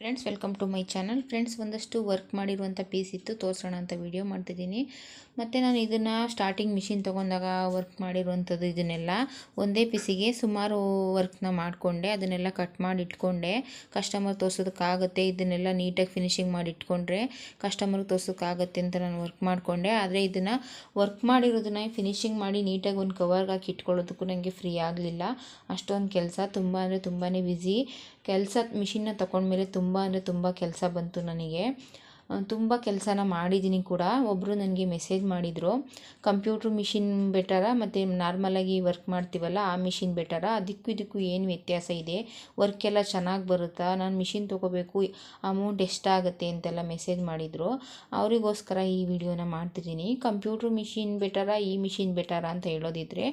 Friends welcome to my channel friends ಒಂದಷ್ಟು work ಮಾಡಿರುವಂಥ piece ಇತ್ತು. ತೋರಿಸೋಣ ಅಂತ ವಿಡಿಯೋ ಮಾಡ್ತಿದ್ದೀನಿ. ಮತ್ತು ನಾನು ಇದನ್ನು ಸ್ಟಾರ್ಟಿಂಗ್ ಮಿಷಿನ್ ತೊಗೊಂಡಾಗ ವರ್ಕ್ ಮಾಡಿರುವಂಥದ್ದು ಇದನ್ನೆಲ್ಲ ಒಂದೇ ಪೀಸಿಗೆ ಸುಮಾರು ವರ್ಕ್ನ ಮಾಡಿಕೊಂಡೆ. ಅದನ್ನೆಲ್ಲ ಕಟ್ ಮಾಡಿ ಇಟ್ಕೊಂಡೆ ಕಸ್ಟಮರ್ ತೋರ್ಸೋದಕ್ಕಾಗುತ್ತೆ. ಇದನ್ನೆಲ್ಲ ನೀಟಾಗಿ ಫಿನಿಶಿಂಗ್ ಮಾಡಿ ಇಟ್ಕೊಂಡ್ರೆ ಕಸ್ಟಮರ್ಗೆ ತೋರ್ಸೋಕ್ಕಾಗತ್ತೆ ಅಂತ ನಾನು ವರ್ಕ್ ಮಾಡಿಕೊಂಡೆ. ಆದರೆ ಇದನ್ನು ವರ್ಕ್ ಮಾಡಿರೋದನ್ನ ಫಿನಿಶಿಂಗ್ ಮಾಡಿ ನೀಟಾಗಿ ಒಂದು ಕವರ್ಗೆ ಹಾಕಿ ಇಟ್ಕೊಳ್ಳೋದಕ್ಕೂ ನನಗೆ ಫ್ರೀ ಆಗಲಿಲ್ಲ. ಅಷ್ಟೊಂದು ಕೆಲಸ ತುಂಬ ಅಂದರೆ ತುಂಬಾ ಬ್ಯುಸಿ ಕೆಲಸ ಮಿಷಿನ್ನ ತಗೊಂಡ್ಮೇಲೆ ತುಂಬ ಅಂದರೆ ತುಂಬ ಕೆಲಸ ಬಂತು ನನಗೆ. ತುಂಬ ಕೆಲಸನ ಮಾಡಿದ್ದೀನಿ ಕೂಡ. ಒಬ್ಬರು ನನಗೆ ಮೆಸೇಜ್ ಮಾಡಿದರು ಕಂಪ್ಯೂಟ್ರ್ ಮಿಷಿನ್ ಬೆಟರಾ ಮತ್ತು ನಾರ್ಮಲಾಗಿ ವರ್ಕ್ ಮಾಡ್ತೀವಲ್ಲ, ಆ ಮಿಷಿನ್ ಬೆಟರಾ ಅದಕ್ಕೂ ಇದಕ್ಕೂ ಏನು ವ್ಯತ್ಯಾಸ ಇದೆ. ವರ್ಕ್ ಎಲ್ಲ ಚೆನ್ನಾಗಿ ಬರುತ್ತಾ? ನಾನು ಮಿಷಿನ್ ತೊಗೋಬೇಕು ಅಮೌಂಟ್ ಎಷ್ಟಾಗುತ್ತೆ ಅಂತೆಲ್ಲ ಮೆಸೇಜ್ ಮಾಡಿದರು. ಅವರಿಗೋಸ್ಕರ ಈ ವಿಡಿಯೋನ ಮಾಡ್ತಿದ್ದೀನಿ. ಕಂಪ್ಯೂಟ್ರ್ ಮಿಷಿನ್ ಬೆಟರಾ ಈ ಮಿಷಿನ್ ಬೆಟರಾ ಅಂತ ಹೇಳೋದಿದ್ರೆ,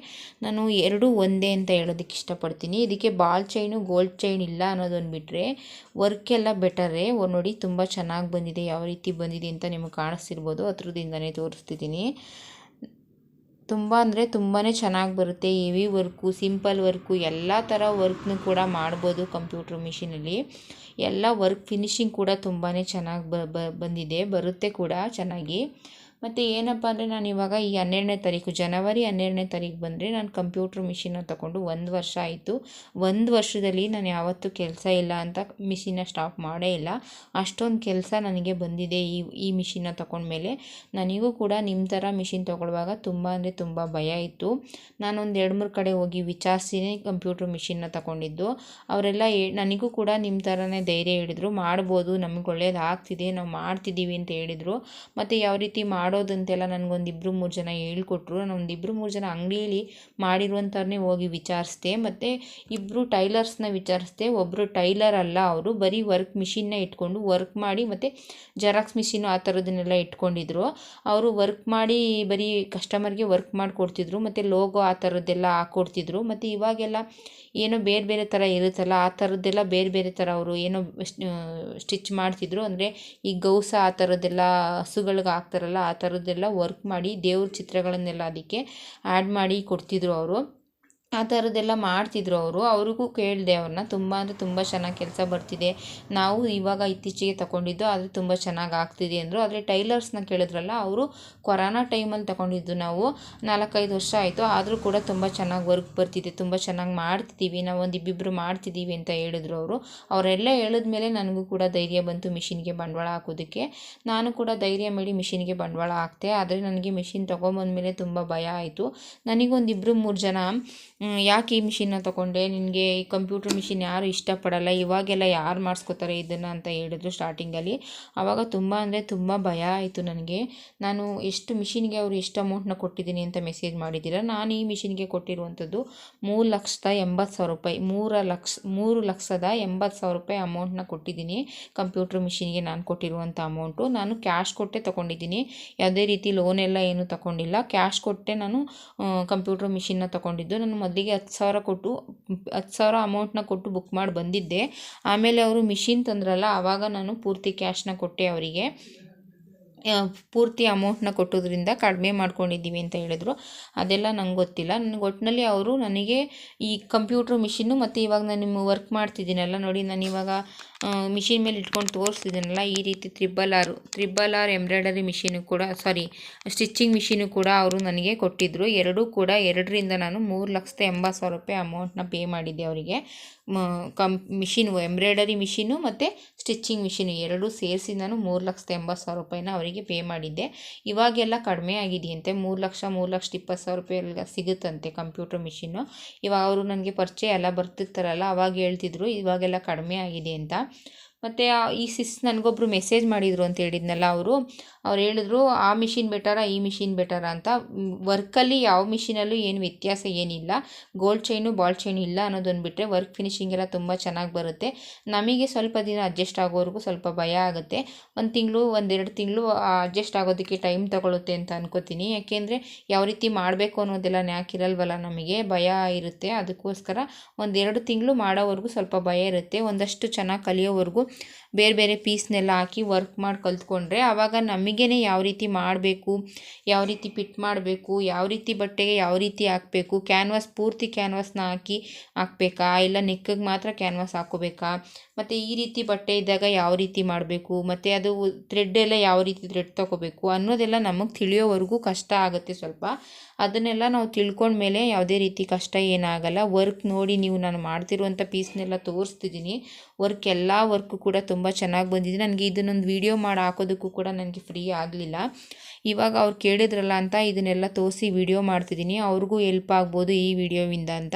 ನಾನು ಎರಡೂ ಒಂದೇ ಅಂತ ಹೇಳೋದಕ್ಕೆ ಇಷ್ಟಪಡ್ತೀನಿ. ಇದಕ್ಕೆ ಬಾಲ್ ಚೈನು ಗೋಲ್ಡ್ ಚೈನ್ ಇಲ್ಲ ಅನ್ನೋದೊಂದು ಬಿಟ್ಟರೆ ವರ್ಕ್ ಎಲ್ಲ ಬೆಟರೇ ನೋಡಿ, ತುಂಬ ಚೆನ್ನಾಗಿ ಬಂದಿದೆ. ಯಾವ ರೀತಿ ಬಂದಿದೆ ಅಂತ ನಿಮಗೆ ಕಾಣಿಸ್ತಿರ್ಬೋದು. ಹತ್ರದಿಂದನೇ ತೋರಿಸ್ತಿದ್ದೀನಿ. ತುಂಬ ಅಂದರೆ ತುಂಬಾ ಚೆನ್ನಾಗಿ ಬರುತ್ತೆ. ಹೆವಿ ವರ್ಕು, ಸಿಂಪಲ್ ವರ್ಕು, ಎಲ್ಲ ಥರ ವರ್ಕ್ನೂ ಕೂಡ ಮಾಡ್ಬೋದು ಕಂಪ್ಯೂಟ್ರ್ ಮಿಷಿನಲ್ಲಿ. ಎಲ್ಲ ವರ್ಕ್ ಫಿನಿಶಿಂಗ್ ಕೂಡ ತುಂಬಾ ಚೆನ್ನಾಗಿ ಬಂದಿದೆ. ಬರುತ್ತೆ ಕೂಡ ಚೆನ್ನಾಗಿ. ಮತ್ತು ಏನಪ್ಪ ಅಂದರೆ ನಾನು ಇವಾಗ ಈ ಹನ್ನೆರಡನೇ ತಾರೀಕು, ಜನವರಿ ಹನ್ನೆರಡನೇ ತಾರೀಕು ಬಂದರೆ ನಾನು ಕಂಪ್ಯೂಟ್ರ್ ಮಿಷಿನ್ನ ತಗೊಂಡು ಒಂದು ವರ್ಷ ಆಯಿತು. ಒಂದು ವರ್ಷದಲ್ಲಿ ನಾನು ಯಾವತ್ತೂ ಕೆಲಸ ಇಲ್ಲ ಅಂತ ಮಿಷಿನ್ನ ಸ್ಟಾಪ್ ಮಾಡೇ ಇಲ್ಲ. ಅಷ್ಟೊಂದು ಕೆಲಸ ನನಗೆ ಬಂದಿದೆ ಈ ಈ ಮಿಷಿನ್ನ ತಗೊಂಡ್ಮೇಲೆ. ನನಗೂ ಕೂಡ ನಿಮ್ಮ ಥರ ಮಿಷಿನ್ ತೊಗೊಳ್ಳುವಾಗ ತುಂಬ ಅಂದರೆ ತುಂಬ ಭಯ ಇತ್ತು. ನಾನೊಂದು ಎರಡು ಮೂರು ಕಡೆ ಹೋಗಿ ವಿಚಾರಿಸಿನೇ ಕಂಪ್ಯೂಟ್ರ್ ಮಿಷಿನ್ನ ತಗೊಂಡಿದ್ದು. ಅವರೆಲ್ಲ ನನಗೂ ಕೂಡ ನಿಮ್ಮ ಥರನೇ ಧೈರ್ಯ ಹೇಳಿದರು ಮಾಡ್ಬೋದು, ನಮಗೆ ಒಳ್ಳೇದಾಗ್ತಿದೆ ನಾವು ಮಾಡ್ತಿದ್ದೀವಿ ಅಂತ ಹೇಳಿದರು. ಮತ್ತು ಯಾವ ರೀತಿ ಮಾಡಿ ಮಾಡೋದಂತೆಲ್ಲ ನನಗೊಂದು ಇಬ್ಬರು ಮೂರು ಜನ ಹೇಳ್ಕೊಟ್ರು. ನಾನು ಒಂದು ಇಬ್ಬರು ಮೂರು ಜನ ಅಂಗಡಿಯಲ್ಲಿ ಮಾಡಿರುವಂಥವ್ರನ್ನೇ ಹೋಗಿ ವಿಚಾರಿಸ್ದೆ. ಮತ್ತು ಇಬ್ಬರು ಟೈಲರ್ಸ್ನ ವಿಚಾರಿಸ್ದೆ. ಒಬ್ಬರು ಟೈಲರ್ ಅಲ್ಲ ಅವರು. ಬರೀ ವರ್ಕ್ ಮಿಷಿನ್ನ ಇಟ್ಕೊಂಡು ವರ್ಕ್ ಮಾಡಿ ಮತ್ತು ಜೆರಾಕ್ಸ್ ಮಿಷಿನ್ನು ಆ ಥರದನ್ನೆಲ್ಲ ಇಟ್ಕೊಂಡಿದ್ರು. ಅವರು ವರ್ಕ್ ಮಾಡಿ ಬರೀ ಕಸ್ಟಮರ್ಗೆ ವರ್ಕ್ ಮಾಡಿಕೊಡ್ತಿದ್ರು. ಮತ್ತು ಲೋಗೋ ಆ ಥರದ್ದೆಲ್ಲ ಹಾಕ್ಕೊಡ್ತಿದ್ರು ಮತ್ತು ಇವಾಗೆಲ್ಲ ಏನೋ ಬೇರೆ ಬೇರೆ ಥರ ಇರುತ್ತಲ್ಲ, ಆ ಥರದ್ದೆಲ್ಲ ಬೇರೆ ಬೇರೆ ಥರ ಅವರು ಏನೋ ಸ್ಟಿಚ್ ಮಾಡ್ತಿದ್ರು. ಅಂದರೆ ಈ ಗೌಸ ಆ ಥರದ್ದೆಲ್ಲ ಹಸುಗಳಿಗೆ ಹಾಕ್ತಾರಲ್ಲ, ಆ ಥರದ್ದೆಲ್ಲ ವರ್ಕ್ ಮಾಡಿ ದೇವ್ರ ಚಿತ್ರಗಳನ್ನೆಲ್ಲ ಅದಕ್ಕೆ ಆ್ಯಡ್ ಮಾಡಿ ಕೊಡ್ತಿದ್ರು ಅವರು. ಆ ಥರದ್ದೆಲ್ಲ ಮಾಡ್ತಿದ್ರು ಅವರು. ಅವ್ರಿಗೂ ಕೇಳಿದೆ ಅವ್ರನ್ನ. ತುಂಬ ಅಂದರೆ ತುಂಬ ಚೆನ್ನಾಗಿ ಕೆಲಸ ಬರ್ತಿದೆ. ನಾವು ಇವಾಗ ಇತ್ತೀಚೆಗೆ ತಗೊಂಡಿದ್ದು ಆದರೆ ತುಂಬ ಚೆನ್ನಾಗಿ ಆಗ್ತಿದೆ ಅಂದರು. ಆದರೆ ಟೈಲರ್ಸ್ನ ಕೇಳಿದ್ರಲ್ಲ, ಅವರು ಕೊರೋನಾ ಟೈಮಲ್ಲಿ ತಗೊಂಡಿದ್ದು ನಾವು ನಾಲ್ಕೈದು ವರ್ಷ ಆಯಿತು. ಆದರೂ ಕೂಡ ತುಂಬ ಚೆನ್ನಾಗಿ ವರ್ಕ್ ಬರ್ತಿದೆ, ತುಂಬ ಚೆನ್ನಾಗಿ ಮಾಡ್ತಿದ್ದೀವಿ, ನಾವು ಒಂದು ಇಬ್ಬಿಬ್ಬರು ಮಾಡ್ತಿದ್ದೀವಿ ಅಂತ ಹೇಳಿದ್ರು ಅವರು. ಅವರೆಲ್ಲ ಹೇಳಿದ್ಮೇಲೆ ನನಗೂ ಕೂಡ ಧೈರ್ಯ ಬಂತು ಮಿಷಿನ್ಗೆ ಬಂಡವಾಳ ಹಾಕೋದಕ್ಕೆ. ನಾನು ಕೂಡ ಧೈರ್ಯ ಮಾಡಿ ಮಿಷಿನ್ಗೆ ಬಂಡವಾಳ ಹಾಕ್ತೆ ಆದರೆ ನನಗೆ ಮಿಷಿನ್ ತೊಗೊಂಬಂದ ಮೇಲೆ ತುಂಬ ಭಯ ಆಯಿತು. ನನಗೊಂದಿಬ್ಬರು ಮೂರು ಜನ ಯಾಕೆ ಈ ಮಿಷಿನ್ನ ತೊಗೊಂಡೆ? ನಿನಗೆ ಈ ಕಂಪ್ಯೂಟ್ರ್ ಮಿಷಿನ್ ಯಾರು ಇಷ್ಟಪಡಲ್ಲ? ಇವಾಗೆಲ್ಲ ಯಾರು ಮಾಡಿಸ್ಕೋತಾರೆ ಇದನ್ನು ಅಂತ ಹೇಳಿದ್ರು ಸ್ಟಾರ್ಟಿಂಗಲ್ಲಿ ಆವಾಗ ತುಂಬ ಅಂದರೆ ತುಂಬ ಭಯ ಆಯಿತು ನನಗೆ. ನಾನು ಎಷ್ಟು ಮಿಷಿನ್ಗೆ ಅವರು ಎಷ್ಟು ಅಮೌಂಟ್ನ ಕೊಟ್ಟಿದ್ದೀನಿ ಅಂತ ಮೆಸೇಜ್ ಮಾಡಿದ್ದೀರ? ನಾನು ಈ ಮಿಷಿನ್ಗೆ ಕೊಟ್ಟಿರುವಂಥದ್ದು ಮೂರು ಲಕ್ಷದ ಎಂಬತ್ತು ಸಾವಿರ ರೂಪಾಯಿ. ಮೂರ ಲಕ್ಷ, ಮೂರು ಲಕ್ಷದ ಎಂಬತ್ತು ಸಾವಿರ ರೂಪಾಯಿ ಅಮೌಂಟ್ನ ಕೊಟ್ಟಿದ್ದೀನಿ. ಕಂಪ್ಯೂಟ್ರ್ ಮಿಷಿನ್ಗೆ ನಾನು ಕೊಟ್ಟಿರುವಂಥ ಅಮೌಂಟು ನಾನು ಕ್ಯಾಶ್ ಕೊಟ್ಟೆ ತೊಗೊಂಡಿದ್ದೀನಿ. ಯಾವುದೇ ರೀತಿ ಲೋನ್ ಎಲ್ಲ ಏನೂ ತೊಗೊಂಡಿಲ್ಲ. ಕ್ಯಾಶ್ ಕೊಟ್ಟೆ ನಾನು ಕಂಪ್ಯೂಟ್ರ್ ಮಿಷಿನ್ನ ತೊಗೊಂಡಿದ್ದು. ನಾನು ಮೊದಲಿಗೆ ಹತ್ತು ಸಾವಿರ ಕೊಟ್ಟು, ಹತ್ತು ಸಾವಿರ ಅಮೌಂಟ್ನ ಕೊಟ್ಟು ಬುಕ್ ಮಾಡಿ ಬಂದಿದ್ದೆ. ಆಮೇಲೆ ಅವರು ಮಿಷಿನ್ ತಂದ್ರಲ್ಲ ಆವಾಗ ನಾನು ಪೂರ್ತಿ ಕ್ಯಾಶ್ನ ಕೊಟ್ಟೆ ಅವರಿಗೆ. ಪೂರ್ತಿ ಅಮೌಂಟ್ನ ಕೊಟ್ಟೋದ್ರಿಂದ ಕಡಿಮೆ ಮಾಡ್ಕೊಂಡಿದ್ದೀವಿ ಅಂತ ಹೇಳಿದ್ರು. ಅದೆಲ್ಲ ನಂಗೆ ಗೊತ್ತಿಲ್ಲ. ನನಗೆ ಒಟ್ಟಿನಲ್ಲಿ ಅವರು ನನಗೆ ಈ ಕಂಪ್ಯೂಟ್ರ್ ಮಿಷಿನ್ನು ಮತ್ತು ಇವಾಗ ನಾನು ನಿಮ್ಮ ವರ್ಕ್ ಮಾಡ್ತಿದ್ದೀನಲ್ಲ ನೋಡಿ, ನಾನು ಇವಾಗ ಮಿಷಿನ್ ಮೇಲೆ ಇಟ್ಕೊಂಡು ತೋರಿಸ್ತಿದ್ದೀನಲ್ಲ ಈ ರೀತಿ ತ್ರಿಬಲ್ ಆರು, ತ್ರಿಬಲ್ ಆರ್ ಎಂಬ್ರಾಯ್ಡರಿ ಮಿಷಿನು ಕೂಡ ಸಾರಿ ಸ್ಟಿಚ್ಚಿಂಗ್ ಮಿಷಿನು ಕೂಡ ಅವರು ನನಗೆ ಕೊಟ್ಟಿದ್ದರು ಎರಡೂ ಕೂಡ ಎರಡರಿಂದ ನಾನು ಮೂರು ಲಕ್ಷದ ಎಂಬತ್ತು ಸಾವಿರ ರೂಪಾಯಿ ಅಮೌಂಟ್ನ ಪೇ ಮಾಡಿದ್ದೆ ಅವರಿಗೆ. ಕಂ ಮಿಷಿನು ಎಂಬ್ರಾಯ್ಡರಿ ಮಿಷಿನು ಮತ್ತು ಸ್ಟಿಚ್ಚಿಂಗ್ ಮಿಷಿನು ಎರಡೂ ಸೇರಿಸಿ ನಾನು ಮೂರು ಲಕ್ಷದ ಎಂಬತ್ತು ಸಾವಿರ ರೂಪಾಯಿನ ಅವರಿಗೆ ಪೇ ಮಾಡಿದ್ದೆ. ಇವಾಗೆಲ್ಲ ಕಡಿಮೆ ಆಗಿದೆಯಂತೆ, ಮೂರು ಲಕ್ಷ, ಮೂರು ಲಕ್ಷದ ಇಪ್ಪತ್ತು ಸಾವಿರ ರೂಪಾಯಿ ಎಲ್ಲ ಸಿಗುತ್ತಂತೆ ಕಂಪ್ಯೂಟರ್ ಮಿಷಿನ್ನು ಇವಾಗ ಅವರು ನನಗೆ ಪರಿಚಯ ಎಲ್ಲ ಬರ್ತಿರ್ತಾರಲ್ಲ, ಅವಾಗ ಹೇಳ್ತಿದ್ರು, ಇವಾಗೆಲ್ಲ ಕಡಿಮೆ ಆಗಿದೆ ಅಂತ. ಮತ್ತು ಈ ಸಿಸ್ ನನಗೊಬ್ಬರು ಮೆಸೇಜ್ ಮಾಡಿದರು ಅಂತ ಹೇಳಿದ್ನಲ್ಲ ಅವರು ಅವ್ರು ಹೇಳಿದ್ರು, ಆ ಮಿಷಿನ್ ಬೆಟರಾ, ಈ ಮಿಷಿನ್ ಬೆಟರ ಅಂತ. ವರ್ಕಲ್ಲಿ ಯಾವ ಮಿಷಿನಲ್ಲೂ ಏನು ವ್ಯತ್ಯಾಸ ಏನಿಲ್ಲ. ಗೋಲ್ಡ್ ಚೈನು, ಬಾಲ್ ಚೈನು ಇಲ್ಲ ಅನ್ನೋದೊಂದು ಬಿಟ್ಟರೆ ವರ್ಕ್ ಫಿನಿಶಿಂಗ್ ಎಲ್ಲ ತುಂಬ ಚೆನ್ನಾಗಿ ಬರುತ್ತೆ. ನಮಗೆ ಸ್ವಲ್ಪ ದಿನ ಅಡ್ಜಸ್ಟ್ ಆಗೋವರೆಗೂ ಸ್ವಲ್ಪ ಭಯ ಆಗುತ್ತೆ. ಒಂದು ತಿಂಗಳು, ಒಂದೆರಡು ತಿಂಗಳು ಅಡ್ಜಸ್ಟ್ ಆಗೋದಕ್ಕೆ ಟೈಮ್ ತಗೊಳ್ಳುತ್ತೆ ಅಂತ ಅನ್ಕೋತೀನಿ. ಯಾಕೆಂದರೆ ಯಾವ ರೀತಿ ಮಾಡಬೇಕು ಅನ್ನೋದೆಲ್ಲ ನ್ಯಾಕಿರಲ್ವಲ್ಲ ನಮಗೆ. ಭಯ ಇರುತ್ತೆ. ಅದಕ್ಕೋಸ್ಕರ ಒಂದೆರಡು ತಿಂಗಳು ಮಾಡೋವರೆಗೂ ಸ್ವಲ್ಪ ಭಯ ಇರುತ್ತೆ. ಒಂದಷ್ಟು ಚೆನ್ನಾಗಿ ಕಲಿಯೋವರೆಗೂ ಬೇರೆ ಬೇರೆ ಪೀಸ್ನೆಲ್ಲ ಹಾಕಿ ವರ್ಕ್ ಮಾಡಿ ಕಲ್ತ್ಕೊಂಡ್ರೆ ಆವಾಗ ನಮಗೇ ಯಾವ ರೀತಿ ಮಾಡಬೇಕು, ಯಾವ ರೀತಿ ಪಿಟ್ ಮಾಡಬೇಕು, ಯಾವ ರೀತಿ ಬಟ್ಟೆಗೆ ಯಾವ ರೀತಿ ಹಾಕಬೇಕು ಕ್ಯಾನ್ವಾಸ್ ಪೂರ್ತಿ ಕ್ಯಾನ್ವಾಸ್ನ ಹಾಕಿ ಹಾಕ್ಬೇಕಾ? ಇಲ್ಲ ನೆಕ್ಕಿಗೆ ಮಾತ್ರ ಕ್ಯಾನ್ವಾಸ್ ಹಾಕೋಬೇಕಾ? ಮತ್ತು ಈ ರೀತಿ ಬಟ್ಟೆ ಇದ್ದಾಗ ಯಾವ ರೀತಿ ಮಾಡಬೇಕು? ಮತ್ತು ಅದು ಥ್ರೆಡ್ ಎಲ್ಲ ಯಾವ ರೀತಿ ಥ್ರೆಡ್ ತೊಗೋಬೇಕು? ಅನ್ನೋದೆಲ್ಲ ನಮಗೆ ತಿಳಿಯೋವರೆಗೂ ಕಷ್ಟ ಆಗುತ್ತೆ ಸ್ವಲ್ಪ. ಅದನ್ನೆಲ್ಲ ನಾವು ತಿಳ್ಕೊಂಡ್ಮೇಲೆ ಯಾವುದೇ ರೀತಿ ಕಷ್ಟ ಏನಾಗಲ್ಲ. ವರ್ಕ್ ನೋಡಿ ನೀವು ನಾನು ಮಾಡ್ತಿರುವಂಥ ಪೀಸ್ನೆಲ್ಲ ತೋರಿಸ್ತಿದ್ದೀನಿ. ವರ್ಕ್ ಎಲ್ಲ ವರ್ಕ್ ಕೂಡ ತುಂಬ ಚೆನ್ನಾಗಿ ಬಂದಿದೆ. ನನಗೆ ಇದನ್ನೊಂದು ವೀಡಿಯೋ ಮಾಡಿ ಹಾಕೋದಕ್ಕೂ ಕೂಡ ನನಗೆ ಫ್ರೀ ಆಗಲಿಲ್ಲ. ಇವಾಗ ಅವ್ರು ಕೇಳಿದ್ರಲ್ಲ ಅಂತ ಇದನ್ನೆಲ್ಲ ತೋರಿಸಿ ವಿಡಿಯೋ ಮಾಡ್ತಿದ್ದೀನಿ. ಅವ್ರಿಗೂ ಎಲ್ಪ್ ಆಗ್ಬೋದು ಈ ವಿಡಿಯೋವಿಂದ ಅಂತ.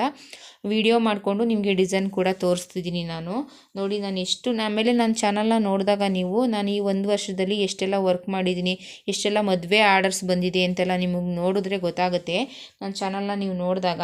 ವಿಡಿಯೋ ಮಾಡಿಕೊಂಡು ನಿಮಗೆ ಡಿಸೈನ್ ಕೂಡ ತೋರಿಸ್ತಿದ್ದೀನಿ ನಾನು. ನೋಡಿ, ನಾನು ಎಷ್ಟು ಆಮೇಲೆ ನನ್ನ ಚಾನಲ್ನ ನೋಡಿದಾಗ ನೀವು, ನಾನು ಈ ಒಂದು ವರ್ಷದಲ್ಲಿ ಎಷ್ಟೆಲ್ಲ ವರ್ಕ್ ಮಾಡಿದ್ದೀನಿ, ಎಷ್ಟೆಲ್ಲ ಮದುವೆ ಆರ್ಡರ್ಸ್ ಬಂದಿದೆ ಅಂತೆಲ್ಲ ನಿಮಗೆ ನೋಡಿದ್ರೆ ಗೊತ್ತಾಗುತ್ತೆ. ನನ್ನ ಚಾನಲ್ನ ನೀವು ನೋಡಿದಾಗ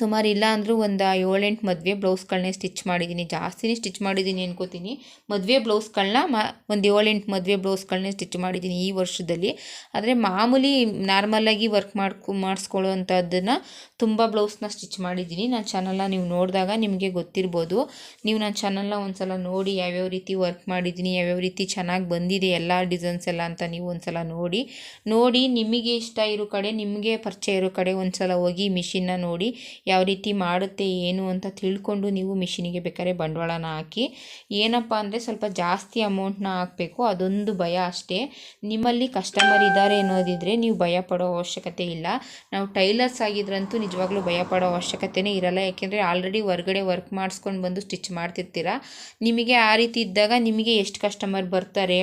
ಸುಮಾರು ಇಲ್ಲ ಅಂದರೂ ಒಂದು ಏಳೆಂಟು ಮದುವೆ ಬ್ಲೌಸ್ಗಳನ್ನೇ ಸ್ಟಿಚ್ ಮಾಡಿದ್ದೀನಿ ಜಾಸ್ತಿನೇ ಸ್ಟಿಚ್ ಮಾಡಿದ್ದೀನಿ ಅನ್ಕೋತೀನಿ. ಮದುವೆ ಬ್ಲೌಸ್ಗಳನ್ನ ಮ, ಒಂದು ಏಳೆಂಟು ಮದುವೆ ಬ್ಲೌಸ್ಗಳನ್ನೇ ಸ್ಟಿಚ್ ಮಾಡಿದ್ದೀನಿ ಈ ವರ್ಷದಲ್ಲಿ. ಆದರೆ ಮಾಮೂಲಿ ನಾರ್ಮಲಾಗಿ ವರ್ಕ್ ಮಾಡ್ಕೊ ಮಾಡಿಸ್ಕೊಳ್ಳೋವಂಥದ್ದನ್ನು ತುಂಬ ಬ್ಲೌಸ್ನ ಸ್ಟಿಚ್ ಮಾಡಿದ್ದೀನಿ ನನ್ನ ಚಾನಲ್ನ ನೀವು ನೋಡಿದಾಗ ನಿಮಗೆ ಗೊತ್ತಿರ್ಬೋದು. ನೀವು ನನ್ನ ಚಾನಲ್ನ ಒಂದು ಸಲ ನೋಡಿ ಯಾವ್ಯಾವ ರೀತಿ ವರ್ಕ್ ಮಾಡಿದ್ದೀನಿ ಯಾವ್ಯಾವ ರೀತಿ ಚೆನ್ನಾಗಿ ಬಂದಿದೆ ಎಲ್ಲ ಡಿಸೈನ್ಸ್ ಎಲ್ಲ ಅಂತ ನೀವು ಒಂದು ಸಲ ನೋಡಿ. ನೋಡಿ ನಿಮಗೆ ಇಷ್ಟ ಇರೋ ಕಡೆ, ನಿಮಗೆ ಪರಿಚಯ ಇರೋ ಕಡೆ ಒಂದು ಸಲ ಹೋಗಿ ಮಿಷಿನ್ನ ನೋಡಿ. ಯಾವ ರೀತಿ ಮಾಡುತ್ತೆ, ಏನು ಅಂತ ತಿಳ್ಕೊಂಡು ನೀವು ಮಿಷಿನಿಗೆ ಬೇಕಾದ್ರೆ ಬಂಡವಾಳನ ಹಾಕಿ. ಏನಪ್ಪ ಅಂದರೆ ಸ್ವಲ್ಪ ಜಾಸ್ತಿ ಅಮೌಂಟ್ನ ಹಾಕಬೇಕು, ಅದೊಂದು ಭಯ ಅಷ್ಟೇ. ನಿಮ್ಮಲ್ಲಿ ಕಸ್ಟಮರ್ ಇದ್ದಾರೆ ಅನ್ನೋದಿದ್ರೆ ನೀವು ಭಯ ಪಡೋ ಅವಶ್ಯಕತೆ ಇಲ್ಲ. ನಾವು ಟೈಲರ್ಸ್ ಆಗಿದ್ರಂತೂ ನಿಜವಾಗ್ಲೂ ಭಯ ಪಡೋ ಅವಶ್ಯಕತೆನೇ ಇರಲ್ಲ. ಯಾಕೆಂದರೆ ಆಲ್ರೆಡಿ ಹೊರಗಡೆ ವರ್ಕ್ ಮಾಡಿಸ್ಕೊಂಡು ಬಂದು ಸ್ಟಿಚ್ ಮಾಡ್ತಿರ್ತೀರ. ನಿಮಗೆ ಆ ರೀತಿ ಇದ್ದಾಗ ನಿಮಗೆ ಎಷ್ಟು ಕಸ್ಟಮರ್ ಬರ್ತಾರೆ,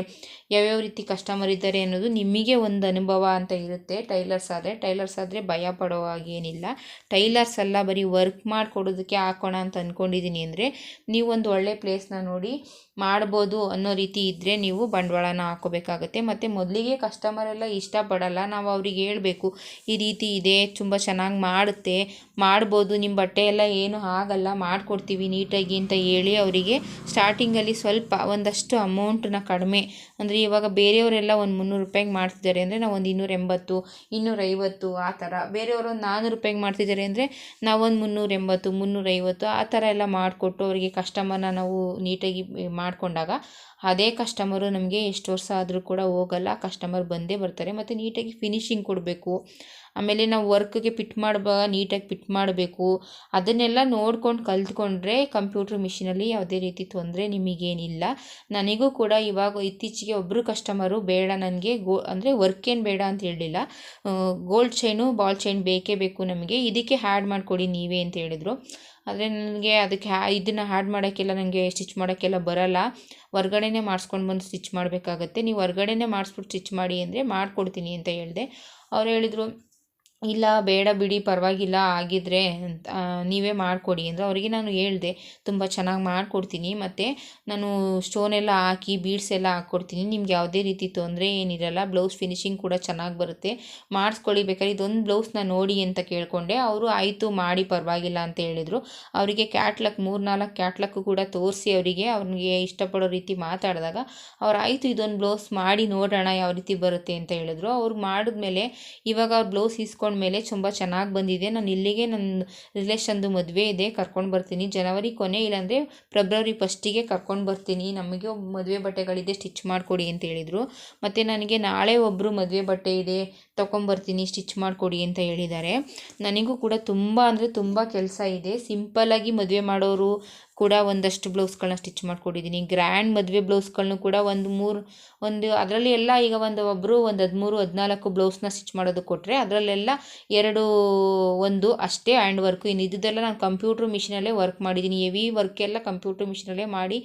ಯಾವ್ಯಾವ ರೀತಿ ಕಸ್ಟಮರ್ ಇದ್ದಾರೆ ಅನ್ನೋದು ನಿಮಗೆ ಒಂದು ಅನುಭವ ಅಂತ ಇರುತ್ತೆ. ಟೈಲರ್ಸ್ ಆದರೆ ಟೈಲರ್ಸ್ ಆದರೆ ಭಯ ಪಡೋ ಹಾಗೇನಿಲ್ಲ ಟೈಲರ್ಸ್ ಎಲ್ಲ ಬರೀ ವರ್ಕ್ ಮಾಡಿಕೊಡೋದಕ್ಕೆ ಹಾಕೋಣ ಅಂತ ಅಂದ್ಕೊಂಡಿದ್ದೀನಿ ಅಂದರೆ ನೀವು ಒಂದು ಒಳ್ಳೆ ಪ್ಲೇಸ್ನ ನೋಡಿ ಮಾಡ್ಬೋದು ಅನ್ನೋ ರೀತಿ ಇದ್ದರೆ ನೀವು ಬಂಡವಾಳನ ಹಾಕೋಬೇಕಾಗತ್ತೆ. ಮತ್ತು ಮೊದಲಿಗೆ ಕಸ್ಟಮರ್ ಎಲ್ಲ ಇಷ್ಟಪಡಲ್ಲ. ನಾವು ಅವ್ರಿಗೆ ಹೇಳಬೇಕು, ಈ ರೀತಿ ಇದೆ, ತುಂಬ ಚೆನ್ನಾಗಿ ಮಾಡುತ್ತೆ, ಮಾಡ್ಬೋದು ನಿಮ್ಮ ಬಟ್ಟೆ ಎಲ್ಲ ಏನು ಆಗಲ್ಲ, ಮಾಡಿಕೊಡ್ತೀವಿ ನೀಟಾಗಿ ಅಂತ ಹೇಳಿ ಅವರಿಗೆ ಸ್ಟಾರ್ಟಿಂಗಲ್ಲಿ ಸ್ವಲ್ಪ ಒಂದಷ್ಟು ಅಮೌಂಟನ್ನ ಕಡಿಮೆ, ಅಂದರೆ ಇವಾಗ ಬೇರೆಯವರೆಲ್ಲ ಒಂದು ಮುನ್ನೂರು ರೂಪಾಯಿಗೆ ಮಾಡ್ತಿದ್ದಾರೆ ಅಂದರೆ ನಾವು ಒಂದು ಇನ್ನೂರ ಎಂಬತ್ತು, ಇನ್ನೂರೈವತ್ತು ಆ ಥರ. ಬೇರೆಯವರು ಒಂದು ನಾನ್ನೂರು ರೂಪಾಯಿಗೆ ಮಾಡ್ತಿದ್ದಾರೆ ಅಂದರೆ ನಾವೊಂದು ಮುನ್ನೂರ ಎಂಬತ್ತು ಮುನ್ನೂರೈವತ್ತು ಆ ಥರ ಎಲ್ಲ ಮಾಡಿಕೊಟ್ಟು ಅವರಿಗೆ ಕಸ್ಟಮರ್ನ ನಾವು ನೀಟಾಗಿ ಮಾಡಿಕೊಂಡಾಗ ಅದೇ ಕಸ್ಟಮರು ನಮಗೆ ಎಷ್ಟು ವರ್ಷ ಆದರೂ ಕೂಡ ಹೋಗಲ್ಲ. ಕಸ್ಟಮರ್ ಬಂದೇ ಬರ್ತಾರೆ. ಮತ್ತು ನೀಟಾಗಿ ಫಿನಿಶಿಂಗ್ ಕೊಡಬೇಕು. ಆಮೇಲೆ ನಾವು ವರ್ಕ್ಗೆ ಪಿಟ್ ಮಾಡುವಾಗ ನೀಟಾಗಿ ಪಿಟ್ ಮಾಡಬೇಕು. ಅದನ್ನೆಲ್ಲ ನೋಡ್ಕೊಂಡು ಕಲ್ತ್ಕೊಂಡ್ರೆ ಕಂಪ್ಯೂಟ್ರ್ ಮಿಷಿನಲ್ಲಿ ಯಾವುದೇ ರೀತಿ ತೊಂದರೆ ನಿಮಗೇನಿಲ್ಲ. ನನಗೂ ಕೂಡ ಇವಾಗ ಇತ್ತೀಚೆಗೆ ಒಬ್ಬರು ಕಸ್ಟಮರು ಬೇಡ ನನಗೆ ಗೋ, ಅಂದರೆ ವರ್ಕ್ ಏನು ಬೇಡ ಅಂತ ಹೇಳಲಿಲ್ಲ ಗೋಲ್ಡ್ ಚೈನು ಬಾಲ್ ಚೈನ್ ಬೇಕೇ ಬೇಕು ನಮಗೆ. ಇದಕ್ಕೆ ಹ್ಯಾಡ್ ಮಾಡಿಕೊಡಿ ನೀವೇ ಅಂತ ಹೇಳಿದರು. ಆದರೆ ನನಗೆ ಅದಕ್ಕೆ ಹ್ಯಾ ಇದನ್ನು ಹ್ಯಾಡ್ ಮಾಡೋಕ್ಕೆಲ್ಲ ನನಗೆ ಸ್ಟಿಚ್ ಮಾಡೋಕ್ಕೆಲ್ಲ ಬರಲ್ಲ. ಹೊರ್ಗಡೆನೇ ಮಾಡಿಸ್ಕೊಂಡು ಬಂದು ಸ್ಟಿಚ್ ಮಾಡಬೇಕಾಗತ್ತೆ. ನೀವು ಹೊರ್ಗಡೆನೇ ಮಾಡಿಸ್ಬಿಟ್ಟು ಸ್ಟಿಚ್ ಮಾಡಿ ಅಂದರೆ ಮಾಡಿಕೊಡ್ತೀನಿ ಅಂತ ಹೇಳಿದೆ. ಅವ್ರು ಹೇಳಿದರು ಇಲ್ಲ, ಬೇಡ ಬಿಡಿ, ಪರವಾಗಿಲ್ಲ ಆಗಿದ್ದರೆ ಅಂತ ನೀವೇ ಮಾಡಿಕೊಡಿ ಅಂದರೆ ಅವರಿಗೆ ನಾನು ಹೇಳಿದೆ, ತುಂಬ ಚೆನ್ನಾಗಿ ಮಾಡಿಕೊಡ್ತೀನಿ, ಮತ್ತು ನಾನು ಸ್ಟೋನೆಲ್ಲ ಹಾಕಿ ಬೀಡ್ಸ್ ಎಲ್ಲ ಹಾಕ್ಕೊಡ್ತೀನಿ, ನಿಮ್ಗೆ ಯಾವುದೇ ರೀತಿ ತೊಂದರೆ ಏನಿರಲ್ಲ ಬ್ಲೌಸ್ ಫಿನಿಶಿಂಗ್ ಕೂಡ ಚೆನ್ನಾಗಿ ಬರುತ್ತೆ, ಮಾಡಿಸ್ಕೊಳ್ಳಿ, ಬೇಕಾದ್ರೆ ಇದೊಂದು ಬ್ಲೌಸ್ನ ನೋಡಿ ಅಂತ ಕೇಳಿಕೊಂಡೆ, ಅವರು ಆಯಿತು, ಮಾಡಿ, ಪರವಾಗಿಲ್ಲ ಅಂತ ಹೇಳಿದರು, ಅವರಿಗೆ ಕ್ಯಾಟ್ಲಕ್ ಮೂರು ನಾಲ್ಕು ಕ್ಯಾಟ್ಲಕ್ ಕೂಡ ತೋರಿಸಿ ಅವರಿಗೆ, ಅವ್ರಿಗೆ ಇಷ್ಟಪಡೋ ರೀತಿ ಮಾತಾಡಿದಾಗ, ಅವ್ರು ಆಯಿತು ಇದೊಂದು ಬ್ಲೌಸ್ ಮಾಡಿ ನೋಡೋಣ, ಯಾವ ರೀತಿ ಬರುತ್ತೆ ಅಂತ ಹೇಳಿದ್ರು, ಅವ್ರು ಮಾಡಿದ್ಮೇಲೆ ಇವಾಗ ಅವ್ರು ಬ್ಲೌಸ್ ಇಸ್ಕೊಂಡು ಮೇಲೆ ತುಂಬ ಚೆನ್ನಾಗಿ ಬಂದಿದೆ. ನಾನು ಇಲ್ಲಿಗೆ ನನ್ನ ರಿಲೇಷನ್ದು ಮದುವೆ ಇದೆ, ಕರ್ಕೊಂಡು ಬರ್ತೀನಿ. ಜನವರಿ ಕೊನೆ ಇಲ್ಲಾಂದರೆ ಫೆಬ್ರವರಿ ಫಸ್ಟಿಗೆ ಕರ್ಕೊಂಡು ಬರ್ತೀನಿ. ನಮಗೆ ಮದುವೆ ಬಟ್ಟೆಗಳಿದೆ ಸ್ಟಿಚ್ ಮಾಡಿಕೊಡಿ ಅಂತ ಹೇಳಿದರು. ಮತ್ತು ನನಗೆ ನಾಳೆ ಒಬ್ಬರು ಮದುವೆ ಬಟ್ಟೆ ಇದೆ ತೊಗೊಂಬರ್ತೀನಿ ಸ್ಟಿಚ್ ಮಾಡಿಕೊಡಿ ಅಂತ ಹೇಳಿದ್ದಾರೆ. ನನಗೂ ಕೂಡ ತುಂಬ ಅಂದರೆ ತುಂಬ ಕೆಲಸ ಇದೆ. ಸಿಂಪಲ್ಲಾಗಿ ಮದುವೆ ಮಾಡೋರು ಕೂಡ ಒಂದಷ್ಟು ಬ್ಲೌಸ್ಗಳನ್ನ ಸ್ಟಿಚ್ ಮಾಡಿಕೊಟ್ಟಿದ್ದೀನಿ ಗ್ರ್ಯಾಂಡ್ ಮದುವೆ ಬ್ಲೌಸ್ಗಳನ್ನು ಕೂಡ ಒಂದು ಮೂರು, ಒಂದು ಅದರಲ್ಲಿ ಎಲ್ಲ ಈಗ ಒಂದು ಒಬ್ಬರು ಒಂದು ಹದಿಮೂರು, ಹದಿನಾಲ್ಕು ಬ್ಲೌಸ್ನ ಸ್ಟಿಚ್ ಮಾಡೋದು ಕೊಟ್ಟರೆ ಅದರಲ್ಲೆಲ್ಲ ಎರಡು, ಒಂದು ಅಷ್ಟೇ ಹ್ಯಾಂಡ್ ವರ್ಕು ಇನ್ನು ಇದ್ದಿದ್ದೆಲ್ಲ ನಾನು ಕಂಪ್ಯೂಟ್ರ್ ಮಿಷಿನಲ್ಲೇ ವರ್ಕ್ ಮಾಡಿದ್ದೀನಿ. ಹೆವಿ ವರ್ಕ್ ಎಲ್ಲ ಕಂಪ್ಯೂಟ್ರ್ ಮಿಷಿನಲ್ಲೇ ಮಾಡಿ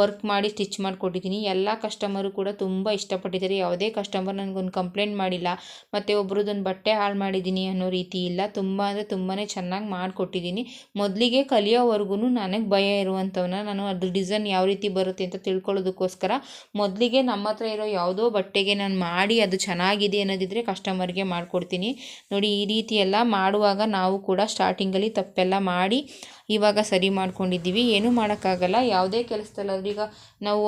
ವರ್ಕ್ ಮಾಡಿ ಸ್ಟಿಚ್ ಮಾಡಿಕೊಟ್ಟಿದ್ದೀನಿ. ಎಲ್ಲ ಕಸ್ಟಮರು ಕೂಡ ತುಂಬ ಇಷ್ಟಪಟ್ಟಿದ್ದಾರೆ. ಯಾವುದೇ ಕಸ್ಟಮರ್ ನನಗೊಂದು ಕಂಪ್ಲೇಂಟ್ ಮಾಡಿಲ್ಲ. ಮತ್ತು ಒಬ್ರದ್ದೊಂದು ಬಟ್ಟೆ ಹಾಳು ಮಾಡಿದ್ದೀನಿ ಅನ್ನೋ ರೀತಿ ಇಲ್ಲ. ತುಂಬ ಅಂದರೆ ತುಂಬಾ ಚೆನ್ನಾಗಿ ಮಾಡಿಕೊಟ್ಟಿದ್ದೀನಿ. ಮೊದಲಿಗೆ ಕಲಿಯೋವರೆಗೂ ನನಗೆ ಭಯ ಇರುವಂಥವನ್ನ ನಾನು ಅದ್ರ ಡಿಸೈನ್ ಯಾವ ರೀತಿ ಬರುತ್ತೆ ಅಂತ ತಿಳ್ಕೊಳ್ಳೋದಕ್ಕೋಸ್ಕರ ಮೊದಲಿಗೆ ನಮ್ಮ ಹತ್ರ ಇರೋ ಯಾವುದೋ ಬಟ್ಟೆಗೆ ನಾನು ಮಾಡಿ ಅದು ಚೆನ್ನಾಗಿದೆ ಅನ್ನೋದಿದ್ರೆ ಕಸ್ಟಮರ್ಗೆ ಮಾಡಿಕೊಡ್ತೀನಿ. ನೋಡಿ ಈ ರೀತಿ ಎಲ್ಲ ಮಾಡುವಾಗ ನಾವು ಕೂಡ ಸ್ಟಾರ್ಟಿಂಗಲ್ಲಿ ತಪ್ಪೆಲ್ಲ ಮಾಡಿ ಇವಾಗ ಸರಿ ಮಾಡ್ಕೊಂಡಿದ್ದೀವಿ. ಏನೂ ಮಾಡೋಕ್ಕಾಗಲ್ಲ. ಯಾವುದೇ ಕೆಲಸದಲ್ಲಾದ್ರೂ ಈಗ ನಾವು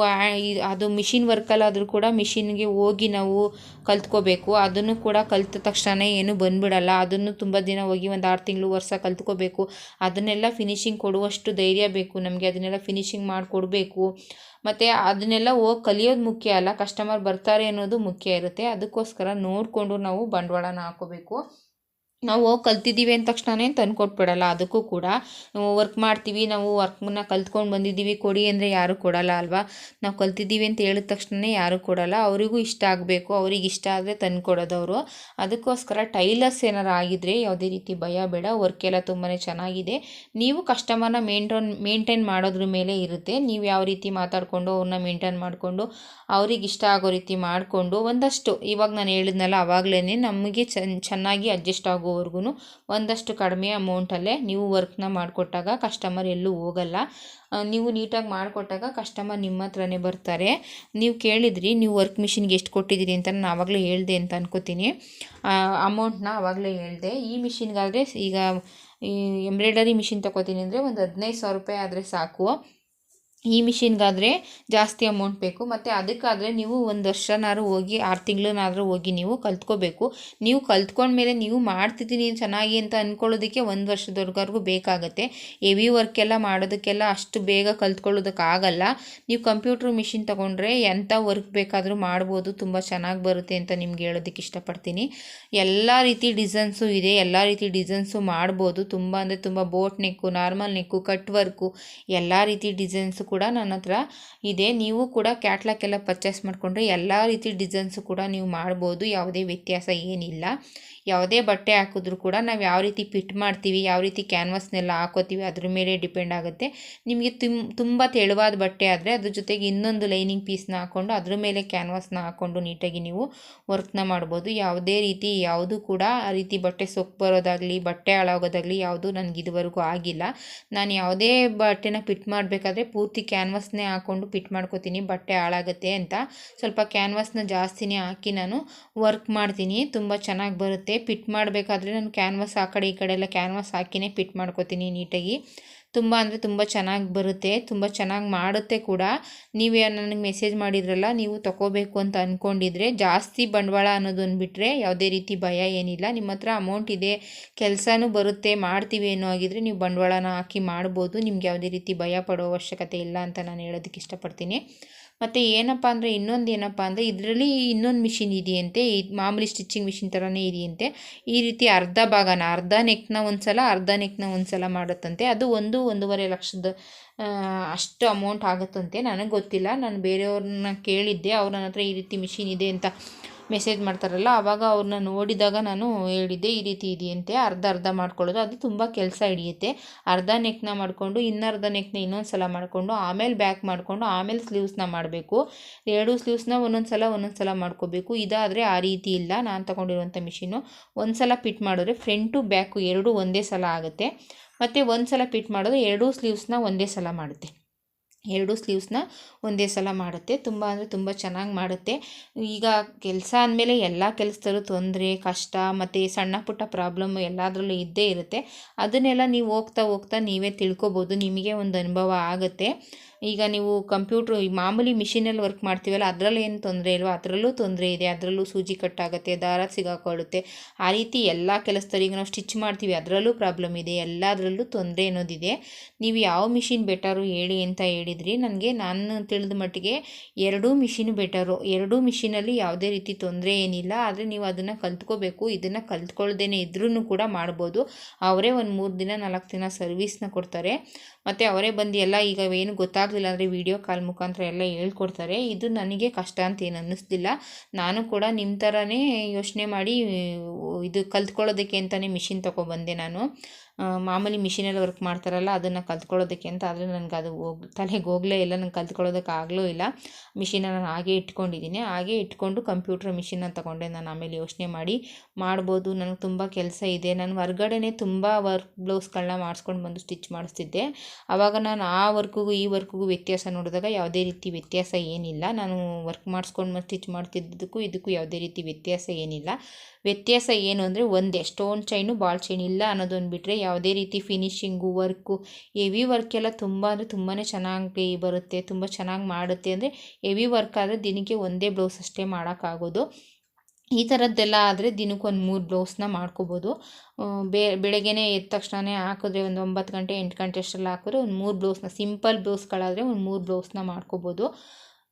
ಅದು ಮಿಷಿನ್ ವರ್ಕಲ್ಲಾದರೂ ಕೂಡ ಮಿಷಿನ್ಗೆ ಹೋಗಿ ನಾವು ಕಲ್ತ್ಕೋಬೇಕು. ಅದನ್ನು ಕೂಡ ಕಲ್ತ ತಕ್ಷಣ ಏನು ಬಂದ್ಬಿಡಲ್ಲ. ಅದನ್ನು ತುಂಬ ದಿನ ಹೋಗಿ ಒಂದು ಆರು ತಿಂಗಳು ವರ್ಷ ಕಲ್ತ್ಕೋಬೇಕು. ಅದನ್ನೆಲ್ಲ ಫಿನಿಶಿಂಗ್ ಕೊಡುವಷ್ಟು ಧೈರ್ಯ ಬೇಕು ನಮಗೆ. ಅದನ್ನೆಲ್ಲ ಫಿನಿಶಿಂಗ್ ಮಾಡಿಕೊಡ್ಬೇಕು. ಮತ್ತು ಅದನ್ನೆಲ್ಲ ಹೋಗಿ ಕಲಿಯೋದು ಮುಖ್ಯ ಅಲ್ಲ. ಕಸ್ಟಮರ್ ಬರ್ತಾರೆ ಅನ್ನೋದು ಮುಖ್ಯ ಇರುತ್ತೆ. ಅದಕ್ಕೋಸ್ಕರ ನೋಡಿಕೊಂಡು ನಾವು ಬಂಡವಾಳನ ಹಾಕೋಬೇಕು. ನಾವು ಕಲ್ತಿದ್ದೀವಿ ಅಂದ ತಕ್ಷಣನೇ ತಂದ್ಕೊಟ್ಬಿಡಲ್ಲ ಅದಕ್ಕೂ ಕೂಡ. ನಾವು ವರ್ಕ್ ಮಾಡ್ತೀವಿ, ನಾವು ವರ್ಕ್ನ ಕಲ್ತ್ಕೊಂಡು ಬಂದಿದ್ದೀವಿ, ಕೊಡಿ ಅಂದರೆ ಯಾರೂ ಕೊಡಲ್ಲ ಅಲ್ವಾ? ನಾವು ಕಲ್ತಿದ್ದೀವಿ ಅಂತ ಹೇಳಿದ ತಕ್ಷಣನೇ ಯಾರೂ ಕೊಡಲ್ಲ. ಅವರಿಗೂ ಇಷ್ಟ ಆಗಬೇಕು, ಅವ್ರಿಗೆ ಇಷ್ಟ ಆದರೆ ತಂದು ಕೊಡೋದವರು. ಅದಕ್ಕೋಸ್ಕರ ಟೈಲರ್ಸ್ ಏನಾರು ಆಗಿದ್ರೆ ಯಾವುದೇ ರೀತಿ ಭಯ, ಬೇಡ. ವರ್ಕ್ ಎಲ್ಲ ತುಂಬಾ ಚೆನ್ನಾಗಿದೆ. ನೀವು ಕಸ್ಟಮರ್ನ ಮೇಂಟೈನ್ ಮೇಂಟೈನ್ ಮಾಡೋದ್ರ ಮೇಲೆ ಇರುತ್ತೆ. ನೀವು ಯಾವ ರೀತಿ ಮಾತಾಡಿಕೊಂಡು ಅವ್ರನ್ನ ಮೇಂಟೈನ್ ಮಾಡಿಕೊಂಡು ಅವ್ರಿಗೆ ಇಷ್ಟ ಆಗೋ ರೀತಿ ಮಾಡಿಕೊಂಡು ಒಂದಷ್ಟು, ಇವಾಗ ನಾನು ಹೇಳಿದ್ನಲ್ಲ ಆವಾಗಲೇ ನಮಗೆ ಚೆನ್ನ ಚೆನ್ನಾಗಿ ಅಡ್ಜಸ್ಟ್ ಆಗೋವರೆಗೂ ಒಂದಷ್ಟು ಕಡಿಮೆ ಅಮೌಂಟಲ್ಲೇ ನೀವು ವರ್ಕ್ನ ಮಾಡಿಕೊಟ್ಟಾಗ ಕಸ್ಟಮರ್ ಎಲ್ಲೂ ಹೋಗಲ್ಲ. ನೀವು ನೀಟಾಗಿ ಮಾಡಿಕೊಟ್ಟಾಗ ಕಸ್ಟಮರ್ ನಿಮ್ಮ ಹತ್ರನೇ ಬರ್ತಾರೆ. ನೀವು ಕೇಳಿದ್ರಿ, ನೀವು ವರ್ಕ್ ಮಿಷಿನ್ಗೆ ಎಷ್ಟು ಕೊಟ್ಟಿದ್ದೀರಿ ಅಂತ ನಾನು ಆವಾಗಲೇ ಹೇಳಿದೆ ಅಂತ ಅನ್ಕೋತೀನಿ. ಅಮೌಂಟ್ನ ಆವಾಗಲೇ ಹೇಳಿದೆ. ಈ ಮಿಷಿನ್ಗಾದರೆ ಈಗ ಈ ಎಂಬ್ರಾಯ್ಡರಿ ಮಿಷಿನ್ ತೊಗೋತೀನಿ ಅಂದರೆ ಒಂದು ಹದಿನೈದು ಸಾವಿರ ರೂಪಾಯಿ ಆದರೆ ಸಾಕು. ಈ ಮಿಷಿನ್ಗಾದರೆ ಜಾಸ್ತಿ ಅಮೌಂಟ್ ಬೇಕು. ಮತ್ತು ಅದಕ್ಕಾದರೆ ನೀವು ಒಂದು ವರ್ಷನಾದ್ರು ಹೋಗಿ, ಆರು ತಿಂಗಳನ್ನಾದರೂ ಹೋಗಿ ನೀವು ಕಲ್ತ್ಕೋಬೇಕು. ನೀವು ಕಲ್ತ್ಕೊಂಡ್ಮೇಲೆ ನೀವು ಮಾಡ್ತಿದ್ದೀನಿ ಚೆನ್ನಾಗಿ ಅಂತ ಅಂದ್ಕೊಳ್ಳೋದಕ್ಕೆ ಒಂದು ವರ್ಷದವರೆಗೂ ಬೇಕಾಗುತ್ತೆ. ಹೆವಿ ವರ್ಕೆಲ್ಲ ಮಾಡೋದಕ್ಕೆಲ್ಲ ಅಷ್ಟು ಬೇಗ ಕಲ್ತ್ಕೊಳ್ಳೋದಕ್ಕಾಗಲ್ಲ. ನೀವು ಕಂಪ್ಯೂಟ್ರ್ ಮಿಷಿನ್ ತೊಗೊಂಡ್ರೆ ಎಂಥ ವರ್ಕ್ ಬೇಕಾದರೂ ಮಾಡ್ಬೋದು. ತುಂಬ ಚೆನ್ನಾಗಿ ಬರುತ್ತೆ ಅಂತ ನಿಮ್ಗೆ ಹೇಳೋದಕ್ಕೆ ಇಷ್ಟಪಡ್ತೀನಿ. ಎಲ್ಲ ರೀತಿ ಡಿಸೈನ್ಸು ಇದೆ. ಎಲ್ಲ ರೀತಿ ಡಿಸೈನ್ಸು ಮಾಡ್ಬೋದು. ತುಂಬ ಅಂದರೆ ತುಂಬ boat neck, normal neck, cut work, ಎಲ್ಲ ರೀತಿ ಡಿಸೈನ್ಸು ಕೂಡ ನನ್ನ ಹತ್ರ ಇದೆ. ನೀವು ಕೂಡ ಕ್ಯಾಟ್ಲಾಗ್ ಎಲ್ಲ ಪರ್ಚೇಸ್ ಮಾಡಿಕೊಂಡ್ರೆ ಎಲ್ಲ ರೀತಿ ಡಿಸೈನ್ಸು ಕೂಡ ನೀವು ಮಾಡ್ಬೋದು. ಯಾವುದೇ ವ್ಯತ್ಯಾಸ ಏನಿಲ್ಲ. ಯಾವುದೇ ಬಟ್ಟೆ ಹಾಕಿದ್ರೂ ಕೂಡ ನಾವು ಯಾವ ರೀತಿ ಫಿಟ್ ಮಾಡ್ತೀವಿ, ಯಾವ ರೀತಿ ಕ್ಯಾನ್ವಾಸ್ನೆಲ್ಲ ಹಾಕೋತೀವಿ ಅದ್ರ ಮೇಲೆ ಡಿಪೆಂಡ್ ಆಗುತ್ತೆ. ನಿಮಗೆ ತುಮ್ ತುಂಬ ತೆಳುವಾದ ಬಟ್ಟೆ ಆದರೆ ಅದ್ರ ಜೊತೆಗೆ ಇನ್ನೊಂದು ಲೈನಿಂಗ್ ಪೀಸ್ನ ಹಾಕ್ಕೊಂಡು ಅದ್ರ ಮೇಲೆ ಕ್ಯಾನ್ವಸ್ನ ಹಾಕ್ಕೊಂಡು ನೀಟಾಗಿ ನೀವು ವರ್ಕ್ನ ಮಾಡ್ಬೋದು. ಯಾವುದೇ ರೀತಿ ಯಾವುದೂ ಕೂಡ ಆ ರೀತಿ ಬಟ್ಟೆ ಸೊಪ್ಪು ಬರೋದಾಗಲಿ, ಬಟ್ಟೆ ಹಾಳಾಗೋದಾಗಲಿ ಯಾವುದೂ ನನಗೆ ಇದುವರೆಗೂ ಆಗಿಲ್ಲ. ನಾನು ಯಾವುದೇ ಬಟ್ಟೆನ ಪಿಟ್ ಮಾಡಬೇಕಾದ್ರೆ ಪೂರ್ತಿ ಕ್ಯಾನ್ವಸ್ನೇ ಹಾಕ್ಕೊಂಡು ಪಿಟ್ ಮಾಡ್ಕೋತೀನಿ, ಬಟ್ಟೆ ಹಾಳಾಗುತ್ತೆ ಅಂತ. ಸ್ವಲ್ಪ ಕ್ಯಾನ್ವಸ್ನ ಜಾಸ್ತಿನೇ ಹಾಕಿ ನಾನು ವರ್ಕ್ ಮಾಡ್ತೀನಿ, ತುಂಬ ಚೆನ್ನಾಗಿ ಬರುತ್ತೆ. ಪಿಟ್ ಮಾಡಬೇಕಾದ್ರೆ ನಾನು ಕ್ಯಾನ್ವಾಸ್ ಆ ಕಡೆ ಈ ಕಡೆ ಎಲ್ಲ ಕ್ಯಾನ್ವಾಸ್ ಹಾಕಿನೇ ಪಿಟ್ ಮಾಡ್ಕೋತೀನಿ ನೀಟಾಗಿ. ತುಂಬ ಅಂದರೆ ತುಂಬ ಚೆನ್ನಾಗಿ ಬರುತ್ತೆ, ತುಂಬ ಚೆನ್ನಾಗಿ ಮಾಡುತ್ತೆ ಕೂಡ. ನೀವು ನನಗೆ ಮೆಸೇಜ್ ಮಾಡಿದ್ರಲ್ಲ, ನೀವು ತೊಗೋಬೇಕು ಅಂತ ಅಂದ್ಕೊಂಡಿದ್ರೆ ಜಾಸ್ತಿ ಬಂಡವಾಳ ಅನ್ನೋದು ಬಿಟ್ಟರೆ ಯಾವುದೇ ರೀತಿ ಭಯ ಏನಿಲ್ಲ. ನಿಮ್ಮ ಹತ್ರ ಅಮೌಂಟ್ ಇದೆ, ಕೆಲಸನೂ ಬರುತ್ತೆ, ಮಾಡ್ತೀವಿ ಏನೋ ಆಗಿದ್ರೆ ನೀವು ಬಂಡವಾಳನ ಹಾಕಿ ಮಾಡ್ಬೋದು. ನಿಮ್ಗೆ ಯಾವುದೇ ರೀತಿ ಭಯ ಅವಶ್ಯಕತೆ ಇಲ್ಲ ಅಂತ ನಾನು ಹೇಳೋದಕ್ಕೆ ಇಷ್ಟಪಡ್ತೀನಿ. ಮತ್ತು ಏನಪ್ಪ ಅಂದರೆ ಇನ್ನೊಂದು ಏನಪ್ಪ ಅಂದರೆ ಇದರಲ್ಲಿ ಇನ್ನೊಂದು ಮಿಷಿನ್ ಇದೆಯಂತೆ ಇದು ಮಾಮೂಲಿ ಸ್ಟಿಚಿಂಗ್ ಮಿಷಿನ್ ಥರನೇ ಇದೆಯಂತೆ. ಈ ರೀತಿ ಅರ್ಧ ಭಾಗನ, ಅರ್ಧ ನೆಕ್ನ ಒಂದು ಸಲ ಅರ್ಧ ನೆಕ್ನ ಒಂದು ಸಲ ಮಾಡುತ್ತಂತೆ. ಅದು ಒಂದು ಒಂದೂವರೆ ಲಕ್ಷದ ಅಷ್ಟು ಅಮೌಂಟ್ ಆಗುತ್ತಂತೆ. ನನಗೆ ಗೊತ್ತಿಲ್ಲ. ನಾನು ಬೇರೆಯವ್ರನ್ನ ಕೇಳಿದ್ದೆ. ಅವ್ರ ನನ್ನ ಹತ್ರ ಈ ರೀತಿ ಮಿಷಿನ್ ಇದೆ ಅಂತ. ಮೆಸೇಜ್ ಮಾಡ್ತಾರಲ್ಲ ಆವಾಗ ಅವ್ರನ್ನ ನೋಡಿದಾಗ ನಾನು ಹೇಳಿದ್ದೆ, ಈ ರೀತಿ ಇದೆಯಂತೆ, ಅರ್ಧ ಅರ್ಧ ಮಾಡ್ಕೊಳ್ಳೋದು, ಅದು ತುಂಬ ಕೆಲಸ ಹಿಡಿಯುತ್ತೆ. ಅರ್ಧ ನೆಕ್ನ ಮಾಡಿಕೊಂಡು, ಇನ್ನರ್ಧ ನೆಕ್ನ ಇನ್ನೊಂದು ಸಲ ಮಾಡಿಕೊಂಡು, ಆಮೇಲೆ ಬ್ಯಾಕ್ ಮಾಡಿಕೊಂಡು, ಆಮೇಲೆ ಸ್ಲೀವ್ಸ್ನ ಮಾಡಬೇಕು. ಎರಡು ಸ್ಲೀವ್ಸ್ನ ಒಂದೊಂದು ಸಲ ಒಂದೊಂದು ಸಲ ಮಾಡ್ಕೋಬೇಕು. ಇದಾದರೆ ಆ ರೀತಿ ಇಲ್ಲ. ನಾನು ತಗೊಂಡಿರುವಂಥ ಮಿಷಿನು ಒಂದು ಸಲ ಪಿಟ್ ಮಾಡಿದ್ರೆ ಫ್ರಂಟು ಬ್ಯಾಕು ಎರಡೂ ಒಂದೇ ಸಲ ಆಗುತ್ತೆ. ಮತ್ತು ಒಂದು ಸಲ ಪಿಟ್ ಮಾಡಿದ್ರೆ ಎರಡೂ ಸ್ಲೀವ್ಸ್ನ ಒಂದೇ ಸಲ ಮಾಡುತ್ತೆ. ಎರಡೂ ಸ್ಲೀವ್ಸ್ನ ಒಂದೇ ಸಲ ಮಾಡುತ್ತೆ. ತುಂಬ ಅಂದರೆ ತುಂಬ ಚೆನ್ನಾಗಿ ಮಾಡುತ್ತೆ. ಈಗ ಕೆಲಸ ಅಂದಮೇಲೆ ಎಲ್ಲ ಕೆಲಸದಲ್ಲೂ ತೊಂದರೆ, ಕಷ್ಟ ಮತ್ತು ಸಣ್ಣ ಪುಟ್ಟ ಪ್ರಾಬ್ಲಮ್ಮು ಎಲ್ಲದರಲ್ಲೂ ಇದ್ದೇ ಇರುತ್ತೆ. ಅದನ್ನೆಲ್ಲ ನೀವು ಹೋಗ್ತಾ ಹೋಗ್ತಾ ನೀವೇ ತಿಳ್ಕೊಬೋದು. ನಿಮಗೆ ಒಂದು ಅನುಭವ ಆಗುತ್ತೆ. ಈಗ ನೀವು ಕಂಪ್ಯೂಟ್ರು ಮಾಮೂಲಿ ಮಿಷಿನಲ್ಲಿ ವರ್ಕ್ ಮಾಡ್ತೀವಲ್ಲ, ಅದರಲ್ಲಿ ಏನು ತೊಂದರೆ ಇಲ್ವೋ? ಅದರಲ್ಲೂ ತೊಂದರೆ ಇದೆ, ಅದರಲ್ಲೂ ಸೂಜಿ ಕಟ್ಟಾಗುತ್ತೆ, ದಾರ ಸಿಗಾಕೊಳ್ಳುತ್ತೆ. ಆ ರೀತಿ ಎಲ್ಲ ಕೆಲಸದಲ್ಲಿ ಈಗ ನಾವು ಸ್ಟಿಚ್ ಮಾಡ್ತೀವಿ, ಅದರಲ್ಲೂ ಪ್ರಾಬ್ಲಮ್ ಇದೆ, ಎಲ್ಲದರಲ್ಲೂ ತೊಂದರೆ ಅನ್ನೋದಿದೆ. ನೀವು ಯಾವ ಮಿಷಿನ್ ಬೆಟರು ಹೇಳಿ ಅಂತ ಹೇಳಿದ್ರಿ, ನನಗೆ ನಾನು ತಿಳಿದ ಮಟ್ಟಿಗೆ ಎರಡೂ ಮಿಷಿನ್ ಬೆಟರು. ಎರಡೂ ಮಿಷಿನಲ್ಲಿ ಯಾವುದೇ ರೀತಿ ತೊಂದರೆ ಏನಿಲ್ಲ, ಆದರೆ ನೀವು ಅದನ್ನು ಕಲ್ತ್ಕೋಬೇಕು, ಇದನ್ನು ಕಲ್ತ್ಕೊಳ್ದೇನೆ ಇದ್ರೂ ಕೂಡ ಮಾಡ್ಬೋದು. ಅವರೇ ಒಂದು ಮೂರು ದಿನ, ನಾಲ್ಕು ದಿನ ಸರ್ವಿಸ್ನ ಕೊಡ್ತಾರೆ. ಮತ್ತು ಅವರೇ ಬಂದು ಎಲ್ಲ ಈಗ ಏನು ಗೊತ್ತಾಗಲಿಲ್ಲ ಅಂದರೆ ವೀಡಿಯೋ ಕಾಲ್ ಮುಖಾಂತರ ಎಲ್ಲ ಹೇಳ್ಕೊಡ್ತಾರೆ. ಇದು ನನಗೆ ಕಷ್ಟ ಅಂತ ಏನು ಅನ್ನಿಸ್ತಿಲ್ಲ ನಾನು ಕೂಡ ನಿಮ್ಮ ಥರನೇ ಯೋಚನೆ ಮಾಡಿ, ಇದು ಕಲ್ತ್ಕೊಳ್ಳೋದಕ್ಕೆ ಅಂತಲೇ ಮಿಷಿನ್ ತೊಗೊಬಂದೆ ನಾನು. ಮಾಮೂಲಿ ಮಿಷಿನಲ್ಲಿ ವರ್ಕ್ ಮಾಡ್ತಾರಲ್ಲ, ಅದನ್ನು ಕಲ್ತ್ಕೊಳ್ಳೋದಕ್ಕೆ ಅಂತ. ಆದರೆ ನನಗೆ ಅದು ಹೋಗ್, ತಲೆಗೆ ಹೋಗಲೇ ಇಲ್ಲ. ನಂಗೆ ಕಲ್ತ್ಕೊಳ್ಳೋದಕ್ಕೆ ಆಗಲೂ ಇಲ್ಲ. ಮಿಷಿನ ನಾನು ಹಾಗೆ ಇಟ್ಕೊಂಡಿದ್ದೀನಿ ಹಾಗೆ ಇಟ್ಕೊಂಡು ಕಂಪ್ಯೂಟ್ರ್ ಮಿಷಿನನ್ನು ತಗೊಂಡೆ ನಾನು. ಆಮೇಲೆ ಯೋಚನೆ ಮಾಡಿ ಮಾಡ್ಬೋದು. ನನಗೆ ತುಂಬ ಕೆಲಸ ಇದೆ. ನಾನು ಹೊರ್ಗಡೆನೇ ತುಂಬ ವರ್ಕ್ ಬ್ಲೌಸ್ಗಳನ್ನ ಮಾಡಿಸ್ಕೊಂಡು ಬಂದು ಸ್ಟಿಚ್ ಮಾಡಿಸ್ತಿದ್ದೆ. ಆವಾಗ ನಾನು ಆ ವರ್ಕ್ಗೂ ಈ ವರ್ಕ್ಗೂ ವ್ಯತ್ಯಾಸ ನೋಡಿದಾಗ ಯಾವುದೇ ರೀತಿ ವ್ಯತ್ಯಾಸ ಏನಿಲ್ಲ. ನಾನು ವರ್ಕ್ ಮಾಡಿಸ್ಕೊಂಡು ಸ್ಟಿಚ್ ಮಾಡ್ತಿದ್ದಕ್ಕೂ, ಇದಕ್ಕೂ ಯಾವುದೇ ರೀತಿ ವ್ಯತ್ಯಾಸ ಏನಿಲ್ಲ. ವ್ಯತ್ಯಾಸ ಏನು ಅಂದರೆ ಒಂದೇ. ಸ್ಟೋನ್ ಚೈನು, ಬಾಲ್ ಚೈನ್ ಇಲ್ಲ ಅನ್ನೋದೊಂದು ಬಿಟ್ಟರೆ ಯಾವುದೇ ರೀತಿ ಫಿನಿಶಿಂಗು, ವರ್ಕು, ಹೆವಿ ವರ್ಕ್ ಎಲ್ಲ ತುಂಬ ಅಂದರೆ ತುಂಬಾ ಚೆನ್ನಾಗಿ ಬರುತ್ತೆ, ತುಂಬ ಚೆನ್ನಾಗಿ ಮಾಡುತ್ತೆ. ಅಂದರೆ ಹೆವಿ ವರ್ಕ್ ಆದರೆ ದಿನಕ್ಕೆ ಒಂದೇ ಬ್ಲೌಸ್ ಅಷ್ಟೇ ಮಾಡೋಕ್ಕಾಗೋದು. ಈ ಥರದ್ದೆಲ್ಲ ಆದರೆ ದಿನಕ್ಕೊಂದು ಮೂರು ಬ್ಲೌಸ್ನ ಮಾಡ್ಕೋಬೋದು. ಬೇ, ಬೆಳಗ್ಗೆನೇ ಎದ್ದ ತಕ್ಷಣವೇ ಹಾಕಿದ್ರೆ ಒಂದು ಒಂಬತ್ತು ಗಂಟೆ, ಎಂಟು ಗಂಟೆ ಅಷ್ಟೆಲ್ಲ ಹಾಕಿದ್ರೆ ಒಂದು ಮೂರು ಬ್ಲೌಸ್ನ, ಸಿಂಪಲ್ ಬ್ಲೌಸ್ಗಳಾದರೆ ಒಂದು ಮೂರು ಬ್ಲೌಸ್ನ ಮಾಡ್ಕೋಬೋದು.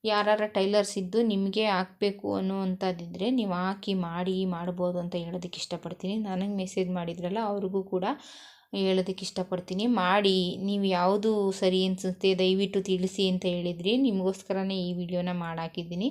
ಯಾರು ಟೈಲರ್ಸ್ ಇದ್ದು ನಿಮಗೆ ಹಾಕಬೇಕು ಅನ್ನುವಂಥದ್ದಿದ್ರೆ ನೀವು ಹಾಕಿ ಮಾಡಿ ಮಾಡ್ಬೋದು ಅಂತ ಹೇಳೋದಕ್ಕೆ ಇಷ್ಟಪಡ್ತೀನಿ. ನನಗೆ ಮೆಸೇಜ್ ಮಾಡಿದ್ರಲ್ಲ, ಅವ್ರಿಗೂ ಕೂಡ ಹೇಳೋದಕ್ಕೆ ಇಷ್ಟಪಡ್ತೀನಿ. ಮಾಡಿ, ನೀವು ಯಾವುದು ಸರಿ ಅನಿಸುತ್ತೆ ದಯವಿಟ್ಟು ತಿಳಿಸಿ ಅಂತ ಹೇಳಿದ್ರಿ ನಿಮಗೋಸ್ಕರನೇ ಈ ವಿಡಿಯೋನ ಮಾಡಾಕಿದ್ದೀನಿ.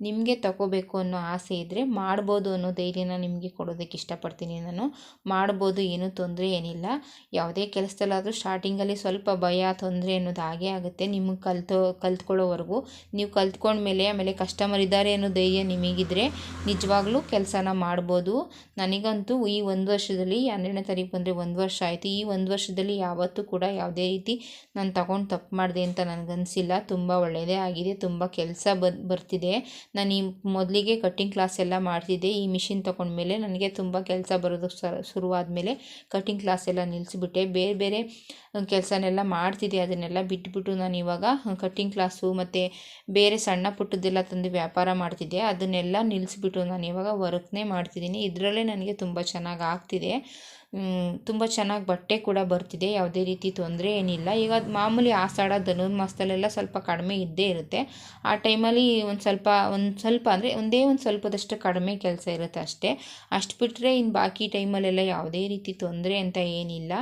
ನಿಮಗೆ ತಗೋಬೇಕು ಅನ್ನೋ ಆಸೆ ಇದ್ದರೆ ಮಾಡ್ಬೋದು ಅನ್ನೋ ಧೈರ್ಯನ ನಿಮಗೆ ಕೊಡೋದಕ್ಕೆ ಇಷ್ಟಪಡ್ತೀನಿ ನಾನು. ಮಾಡ್ಬೋದು ಏನೂ ತೊಂದರೆ ಏನಿಲ್ಲ. ಯಾವುದೇ ಕೆಲಸದಲ್ಲಾದರೂ ಸ್ಟಾರ್ಟಿಂಗಲ್ಲಿ ಸ್ವಲ್ಪ ಭಯ, ತೊಂದರೆ ಅನ್ನೋದು ಹಾಗೆ ಆಗುತ್ತೆ. ನಿಮಗೆ ಕಲ್ತೋ, ಕಲ್ತ್ಕೊಳ್ಳೋವರೆಗೂ ನೀವು ಕಲ್ತ್ಕೊಂಡ್ಮೇಲೆ ಆಮೇಲೆ ಕಸ್ಟಮರ್ ಇದ್ದಾರೆ ಅನ್ನೋ ಧೈರ್ಯ ನಿಮಗಿದ್ರೆ ನಿಜವಾಗ್ಲೂ ಕೆಲಸನ ಮಾಡ್ಬೋದು. ನನಗಂತೂ ಈ ಒಂದು ವರ್ಷದಲ್ಲಿ, ಹನ್ನೆರಡನೇ ತಾರೀಕು ಬಂದರೆ ಒಂದು ವರ್ಷ ಆಯಿತು. ಈ ಒಂದು ವರ್ಷದಲ್ಲಿ ಯಾವತ್ತೂ ಕೂಡ ಯಾವುದೇ ರೀತಿ ನಾನು ತಗೊಂಡು ತಪ್ಪು ಮಾಡಿದೆ ಅಂತ ನನಗನ್ಸಿಲ್ಲ. ತುಂಬ ಒಳ್ಳೆಯದೇ ಆಗಿದೆ. ತುಂಬ ಕೆಲಸ ಬರ್ತಿದೆ. ನಾನು ಈ ಮೊದಲಿಗೆ ಕಟ್ಟಿಂಗ್ ಕ್ಲಾಸ್ ಎಲ್ಲ ಮಾಡ್ತಿದ್ದೆ. ಈ ಮಿಷಿನ್ ತೊಗೊಂಡ್ಮೇಲೆ ನನಗೆ ತುಂಬ ಕೆಲಸ ಬರೋದಕ್ಕೆ ಶುರುವಾದ ಮೇಲೆ ಕಟ್ಟಿಂಗ್ ಕ್ಲಾಸ್ ಎಲ್ಲ ನಿಲ್ಲಿಸಿಬಿಟ್ಟೆ ಬೇರೆ ಬೇರೆ ಕೆಲಸನೆಲ್ಲ ಮಾಡ್ತಿದ್ದೆ. ಅದನ್ನೆಲ್ಲ ಬಿಟ್ಬಿಟ್ಟು ನಾನು ಇವಾಗ ಕಟ್ಟಿಂಗ್ ಕ್ಲಾಸು ಮತ್ತು ಬೇರೆ ಸಣ್ಣ ಪುಟ್ಟದ್ದೆಲ್ಲ ತಂದು ವ್ಯಾಪಾರ ಮಾಡ್ತಿದ್ದೆ. ಅದನ್ನೆಲ್ಲ ನಿಲ್ಲಿಸಿಬಿಟ್ಟು ನಾನು ಇವಾಗ ವರ್ಕ್ನೇ ಮಾಡ್ತಿದ್ದೀನಿ. ಇದರಲ್ಲೇ ನನಗೆ ತುಂಬ ಚೆನ್ನಾಗಿ ಆಗ್ತಿದೆ. ತುಂಬ ಚೆನ್ನಾಗಿ ಬಟ್ಟೆ ಕೂಡ ಬರ್ತಿದೆ, ಯಾವುದೇ ರೀತಿ ತೊಂದರೆ ಏನಿಲ್ಲ. ಈಗ ಮಾಮೂಲಿ ಆಷಾಢ ಧನುರ್ಮಾಸದಲ್ಲೆಲ್ಲ ಸ್ವಲ್ಪ ಕಡಿಮೆ ಇದ್ದೇ ಇರುತ್ತೆ. ಆ ಟೈಮಲ್ಲಿ ಒಂದು ಸ್ವಲ್ಪ ಒಂದು ಸ್ವಲ್ಪ ಅಂದರೆ ಒಂದೇ ಒಂದು ಸ್ವಲ್ಪದಷ್ಟು ಕಡಿಮೆ ಕೆಲಸ ಇರುತ್ತೆ ಅಷ್ಟೇ. ಅಷ್ಟು ಬಿಟ್ಟರೆ ಇನ್ನು ಬಾಕಿ ಟೈಮಲ್ಲೆಲ್ಲ ಯಾವುದೇ ರೀತಿ ತೊಂದರೆ ಅಂತ ಏನಿಲ್ಲ.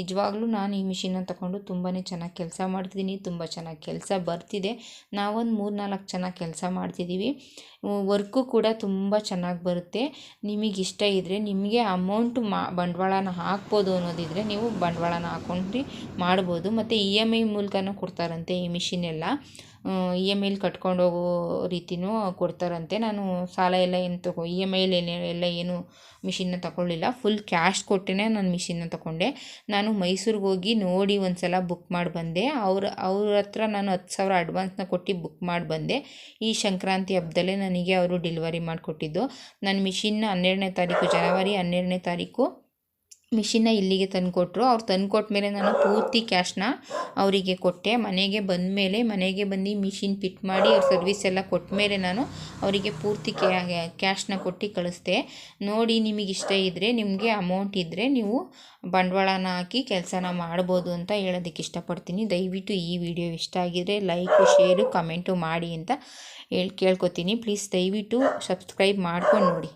ನಿಜವಾಗ್ಲೂ ನಾನು ಈ ಮಿಷಿನ್ನ ತಗೊಂಡು ತುಂಬಾ ಚೆನ್ನಾಗಿ ಕೆಲಸ ಮಾಡ್ತಿದ್ದೀನಿ ತುಂಬ ಚೆನ್ನಾಗಿ ಕೆಲಸ ಬರ್ತಿದೆ. ನಾವೊಂದು ಮೂರು ನಾಲ್ಕು ಚೆನ್ನಾಗಿ ಕೆಲಸ ಮಾಡ್ತಿದ್ದೀವಿ ವರ್ಕು ಕೂಡ ತುಂಬ ಚೆನ್ನಾಗಿ ಬರುತ್ತೆ. ನಿಮಗೆ ಇಷ್ಟ ಇದ್ದರೆ ನಿಮಗೆ ಅಮೌಂಟ್ ಮಾ ಬಂಡವಾಳನ ಹಾಕ್ಬೋದು ಅನ್ನೋದಿದ್ರೆ ನೀವು ಬಂಡವಾಳನ ಹಾಕ್ಕೊಂಡು ಮಾಡ್ಬೋದು. ಮತ್ತು ಇ ಎಂ ಐ ಮೂಲಕನೂ ಕೊಡ್ತಾರಂತೆ ಈ ಮಿಷಿನೆಲ್ಲ ಇ ಎಂ ಐಲಿ ಕಟ್ಕೊಂಡು ಹೋಗೋ ರೀತಿಯೂ ಕೊಡ್ತಾರಂತೆ. ನಾನು ಸಾಲ ಎಲ್ಲ ಏನು ತಗೋ ಇ ಎಂ ಐಲಿ ಎಲ್ಲ ಏನು ಮಿಷಿನ್ನ ತಗೊಳ್ಳಿಲ್ಲ. ಫುಲ್ ಕ್ಯಾಶ್ ಕೊಟ್ಟೇ ನಾನು ಮಿಷಿನ್ನ ತಗೊಂಡೆ. ನಾನು ಮೈಸೂರಿಗೆ ಹೋಗಿ ನೋಡಿ ಒಂದು ಸಲ ಬುಕ್ ಮಾಡಿ ಬಂದೆ. ಅವ್ರ ಅವ್ರ ಹತ್ರ ನಾನು ಹತ್ತು ಸಾವಿರ ಅಡ್ವಾನ್ಸ್ನ ಕೊಟ್ಟು ಬುಕ್ ಮಾಡಿ ಬಂದೆ. ಈ ಸಂಕ್ರಾಂತಿ ಹಬ್ಬದಲ್ಲೇ ನನಗೆ ಅವರು ಡೆಲಿವರಿ ಮಾಡಿಕೊಟ್ಟಿದ್ದು. ನನ್ನ ಮಿಷಿನ್ನ ಹನ್ನೆರಡನೇ ತಾರೀಕು ಜನವರಿ ಹನ್ನೆರಡನೇ ತಾರೀಕು ಮಿಷಿನ್ನ ಇಲ್ಲಿಗೆ ತಂದುಕೊಟ್ರು. ಅವ್ರು ತಂದುಕೊಟ್ಟ ಮೇಲೆ ನಾನು ಪೂರ್ತಿ ಕ್ಯಾಶ್ನ ಅವರಿಗೆ ಕೊಟ್ಟೆ. ಮನೆಗೆ ಬಂದ ಮೇಲೆ, ಮನೆಗೆ ಬಂದು ಮಿಷಿನ್ ಫಿಟ್ ಮಾಡಿ ಅವ್ರ ಸರ್ವಿಸ್ ಎಲ್ಲ ಕೊಟ್ಟ ಮೇಲೆ ನಾನು ಅವರಿಗೆ ಪೂರ್ತಿ ಕ್ಯಾಶ್ನ ಕೊಟ್ಟು ಕಳಿಸ್ದೆ. ನೋಡಿ, ನಿಮಗೆ ಇಷ್ಟ ಇದ್ದರೆ ನಿಮಗೆ ಅಮೌಂಟ್ ಇದ್ದರೆ ನೀವು ಬಂಡವಾಳನ ಹಾಕಿ ಕೆಲಸನ ಮಾಡ್ಬೋದು ಅಂತ ಹೇಳೋದಕ್ಕೆ ಇಷ್ಟಪಡ್ತೀನಿ. ದಯವಿಟ್ಟು ಈ ವಿಡಿಯೋ ಇಷ್ಟ ಆಗಿದರೆ ಲೈಕು ಶೇರು ಕಮೆಂಟು ಮಾಡಿ ಅಂತ ಹೇಳಿ, ಕೇಳ್ಕೊತೀನಿ. ಪ್ಲೀಸ್ ದಯವಿಟ್ಟು ಸಬ್ಸ್ಕ್ರೈಬ್ ಮಾಡ್ಕೊಂಡು ನೋಡಿ.